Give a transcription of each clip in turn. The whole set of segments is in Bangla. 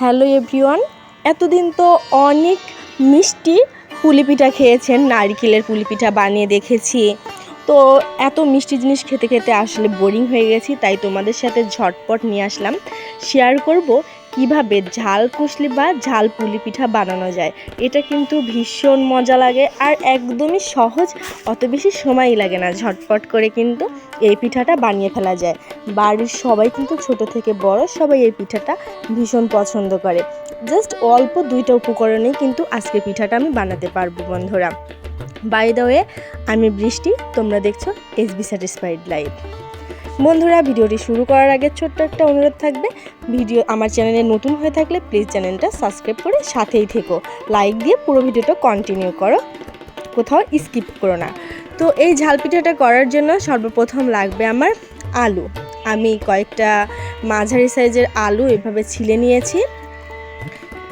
হ্যালো এভরিওয়ান, এতদিন তো অনেক মিষ্টি পুলিপিঠা খেয়েছেন, নারকেলের পুলিপিঠা বানিয়ে দেখেছি। তো এত মিষ্টি জিনিস খেতে খেতে আসলে বোরিং হয়ে গেছি, তাই তোমাদের সাথে ঝটপট নিয়ে আসলাম। শেয়ার করব কীভাবে ঝাল কুশলি বা ঝাল পুলি পিঠা বানানো যায়, এটা কিন্তু ভীষণ মজা লাগে আর একদমই সহজ, অত বেশি সময়ই লাগে না, ঝটপট করে কিন্তু এই পিঠাটা বানিয়ে ফেলা যায়। বাড়ির সবাই কিন্তু ছোট থেকে বড় সবাই এই পিঠাটা ভীষণ পছন্দ করে। জাস্ট অল্প দুইটা উপকরণেই কিন্তু আজকে পিঠাটা আমি বানাতে পারব বন্ধুরা। বাই দ্য ওয়ে আমি বৃষ্টি, তোমরা দেখছ এস বি স্যাটিসফাইড লাইভ। বন্ধুরা, ভিডিওটি শুরু করার আগে ছোট্ট একটা অনুরোধ থাকবে। ভিডিও আমার চ্যানেলে নতুন হয়ে থাকলে প্লিজ চ্যানেলটা সাবস্ক্রাইব করে সাথেই থেকো। লাইক দিয়ে পুরো ভিডিওটা কন্টিনিউ করো। কোথাও স্কিপ করো না। তো এই ঝাল পিঠাটা করার জন্য সর্বপ্রথম লাগবে আমার আলু। আমি কয়েকটা মাঝারি সাইজের আলু এভাবে ছিলে নিয়েছি।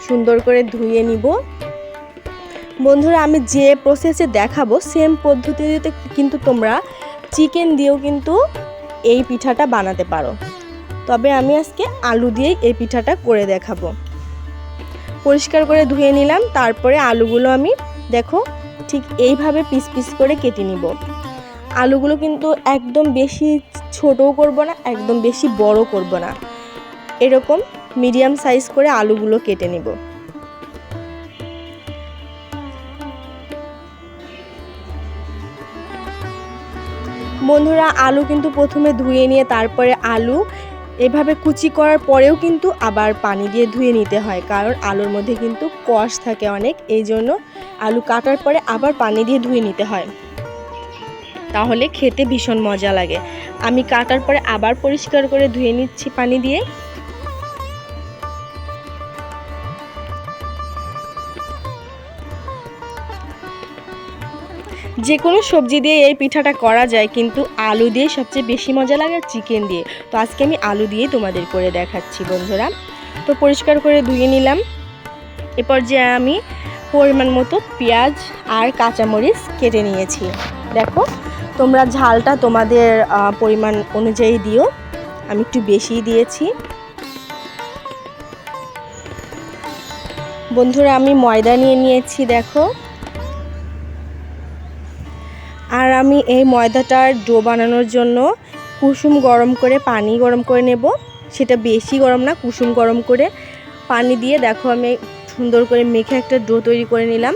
সুন্দর করে ধুয়ে নিব। বন্ধুরা, আমি যে প্রসেসে দেখাবো সেম পদ্ধতিতে কিন্তু তোমরা চিকেন দিয়েও কিন্তু এই পিঠাটা বানাতে পারো। তবে আমি আজকে আলু দিয়েই এই পিঠাটা করে দেখাবো। পরিষ্কার করে ধুয়ে নিলাম, তারপরে আলুগুলো আমি দেখো ঠিক এইভাবে পিস পিস করে কেটে নিব। আলুগুলো কিন্তু একদম বেশি ছোটও করব না, একদম বেশি বড় করব না। এরকম মিডিয়াম সাইজ করে আলুগুলো কেটে নিব। বন্ধুরা, আলু কিন্তু প্রথমে ধুয়ে নিয়ে তারপরে আলু। এভাবে কুচি করার পরেও কিন্তু আবার পানি দিয়ে ধুয়ে নিতে হয়, কারণ আলুর মধ্যে কিন্তু কষ থাকে অনেক, এই জন্য আলু কাটার পরে আবার পানি দিয়ে ধুয়ে নিতে হয়। তাহলে খেতে ভীষণ মজা লাগে। আমি কাটার পরে আবার পরিষ্কার করে ধুয়ে নিচ্ছি পানি দিয়ে। যে কোনো সবজি দিয়ে এই পিঠাটা করা যায়, কিন্তু আলু দিয়ে সবচেয়ে বেশি মজা লাগে চিকেন দিয়ে। তো আজকে আমি আলু দিয়ে তোমাদের করে দেখাচ্ছি, বন্ধুরা। তো পরিষ্কার করে ধুয়ে নিলাম। এরপর যে আমি পরিমাণ মতো পেঁয়াজ আর কাঁচামরিচ কেটে নিয়েছি। দেখো, তোমরা ঝালটা তোমাদের পরিমাণ অনুযায়ী দিও। আমি একটু বেশিই দিয়েছি। বন্ধুরা, আমি ময়দা নিয়ে নিয়েছি, দেখো। আমি এই ময়দাটার ডো বানানোর জন্য কুসুম গরম করে পানি গরম করে নেব। সেটা বেশি গরম না, কুসুম গরম করে পানি দিয়ে দেখো আমি সুন্দর করে মেখে একটা ডো তৈরি করে নিলাম।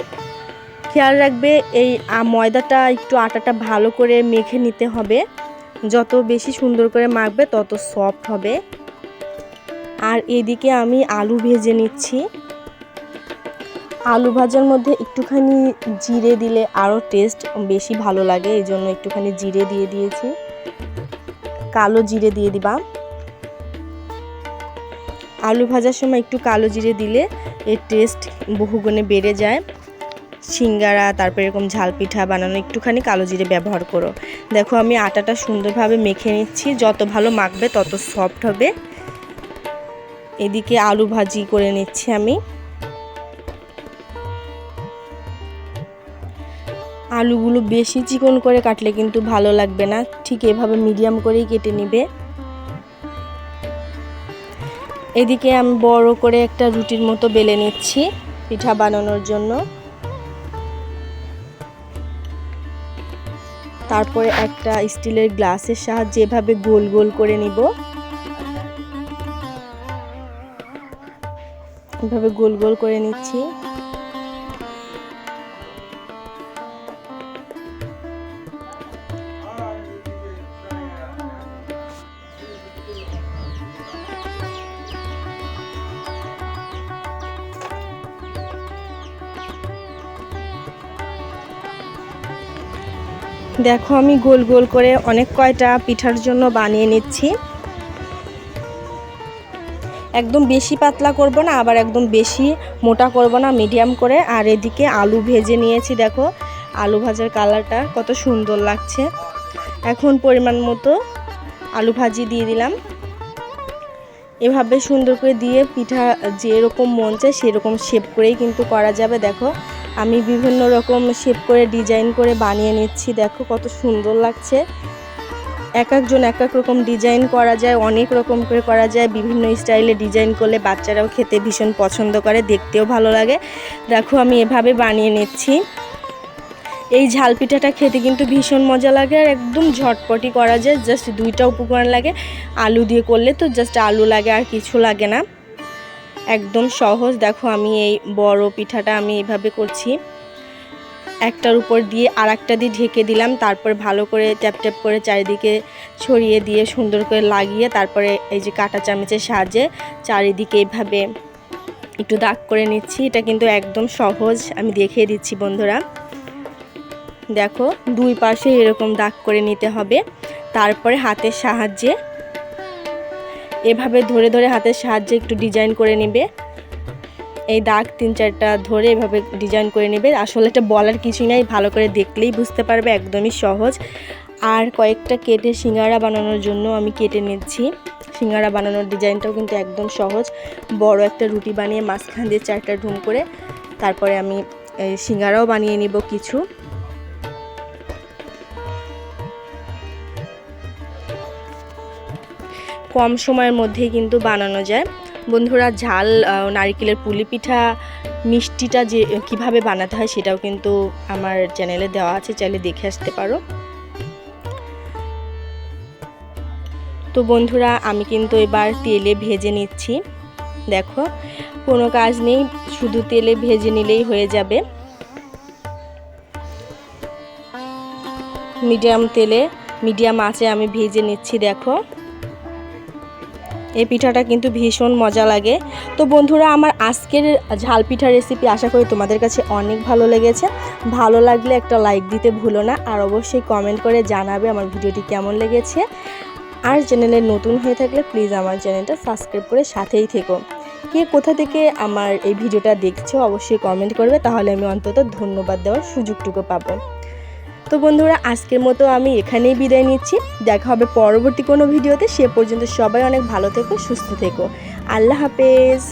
খেয়াল রাখবে এই ময়দাটা একটু আটাটা ভালো করে মেখে নিতে হবে। যত বেশি সুন্দর করে মাখবে তত সফট হবে। আর এদিকে আমি আলু ভেজে নিচ্ছি। আলু ভাজার মধ্যে একটুখানি জিরে দিলে আরও টেস্ট বেশি ভালো লাগে, এই জন্য একটুখানি জিরে দিয়ে দিয়েছি। কালো জিরে দিয়ে দিবা। আলু ভাজার সময় একটু কালো জিরে দিলে এর টেস্ট বহুগুণে বেড়ে যায়। সিঙ্গারা, তারপর এরকম ঝাল পিঠা বানানো, একটুখানি কালো জিরে ব্যবহার করো। দেখো, আমি আটাটা সুন্দরভাবে মেখে নিচ্ছি। যত ভালো মাখবে, তত সফট হবে। এদিকে আলু ভাজি করে নিচ্ছি আমি। আলুগুলো বেশি চিকন করে কাটলে কিন্তু ভালো লাগবে না। ঠিক এভাবে মিডিয়াম করেই কেটে নিবে। এদিকে আমি বড় করে একটা রুটির মতো বেলে নিচ্ছি পিঠা বানানোর জন্য। তারপরে একটা স্টিলের গ্লাসের সাহায্যে এভাবে গোল গোল করে নিব। এভাবে গোল গোল করে নিচ্ছি। দেখো, আমি গোল গোল করে অনেক কয়টা পিঠার জন্য বানিয়ে নিচ্ছি। একদম বেশি পাতলা করব না, আবার একদম বেশি মোটা করব না, মিডিয়াম করে। আর এদিকে আলু ভেজে নিয়েছি, দেখো, আলু ভাজার কালারটা কত সুন্দর লাগছে। এখন পরিমাণ মতো আলু ভাজি দিয়ে দিলাম। এভাবে সুন্দর করে দিয়ে পিঠা যেরকম মন চায় সেরকম শেপ করেই কিন্তু করা যাবে, দেখো। আমি বিভিন্ন রকম শেপ করে ডিজাইন করে বানিয়ে নিচ্ছি। দেখো কত সুন্দর লাগছে। এক একজন এক এক রকম ডিজাইন করা যায়, অনেক রকম করে করা যায়। বিভিন্ন স্টাইলে ডিজাইন করলে বাচ্চারাও খেতে ভীষণ পছন্দ করে, দেখতেও ভালো লাগে। দেখো আমি এভাবে বানিয়ে নিচ্ছি। এই ঝাল পিঠাটা খেতে কিন্তু ভীষণ মজা লাগে আর একদম ঝটপটি করা যায়। জাস্ট দুইটা উপকরণ লাগে। আলু দিয়ে করলে তো জাস্ট আলু লাগে আর কিছু লাগে না। একদম সহজ। দেখো, আমি এই বড় পিঠাটা আমি এভাবে করছি। একটার উপর দিয়ে আর একটা দিয়ে ঢেকে দিলাম। তারপর ভালো করে ট্যাপ ট্যাপ করে চারিদিকে ছড়িয়ে দিয়ে সুন্দর করে লাগিয়ে তারপরে এই যে কাঁটা চামচের সাহায্যে চারিদিকে এইভাবে একটু দাগ করে নিচ্ছি। এটা কিন্তু একদম সহজ। আমি দেখিয়ে দিচ্ছি বন্ধুরা। দেখো, দুই পাশে এরকম দাগ করে নিতে হবে। তারপরে হাতের সাহায্যে এভাবে ধরে ধরে হাতের সাহায্যে একটু ডিজাইন করে নেবে। এই দাগ তিন চারটা ধরে এভাবে ডিজাইন করে নেবে। আসলে এটা বলার কিছুই নাই, ভালো করে দেখলেই বুঝতে পারবে, একদমই সহজ। আর কয়েকটা কেটে সিঙ্গারা বানানোর জন্য আমি কেটে নিচ্ছি। সিঙ্গারা বানানোর ডিজাইনটাও কিন্তু একদম সহজ। বড় একটা রুটি বানিয়ে মাঝখান দিয়ে চারটা ঢুম করে তারপরে আমি সিঙ্গারাও বানিয়ে নিব কিছু। কম সময়ের মধ্যেই কিন্তু বানানো যায়। বন্ধুরা, ঝাল নারকেলের পুলি পিঠা, মিষ্টিটা যে কীভাবে বানাতে হয় সেটাও কিন্তু আমার চ্যানেলে দেওয়া আছে, চাইলে দেখে আসতে পারো। তো বন্ধুরা, আমি কিন্তু এবার তেলে ভেজে নিচ্ছি। দেখো, কোনো কাজ নেই, শুধু তেলে ভেজে নিলেই হয়ে যাবে। মিডিয়াম তেলে, মিডিয়াম আঁচে আমি ভেজে নিচ্ছি, দেখো। এই পিঠাটা কিন্তু ভীষণ মজা লাগে। তো বন্ধুরা, আমার আজকের ঝাল পিঠা রেসিপি আশা করি তোমাদের কাছে অনেক ভালো লেগেছে। ভালো লাগলে একটা লাইক দিতে ভুলো না, আর অবশ্যই কমেন্ট করে জানাবে আমার ভিডিওটি কেমন লেগেছে। আর চ্যানেলে নতুন হয়ে থাকলে প্লিজ আমার চ্যানেলটা সাবস্ক্রাইব করে সাথেই থেকো। কে কোথা থেকে আমার এই ভিডিওটা দেখছ, অবশ্যই কমেন্ট করবে, তাহলে আমি অন্তত ধন্যবাদ দেওয়ার সুযোগটুকু পাবো। তো বন্ধুরা, আজকের মতো আমি এখানেই বিদায় নিচ্ছি। দেখা হবে পরবর্তী কোনো ভিডিওতে। সে পর্যন্ত সবাই অনেক ভালো থেকো, সুস্থ থেকো। আল্লাহ হাফেজ।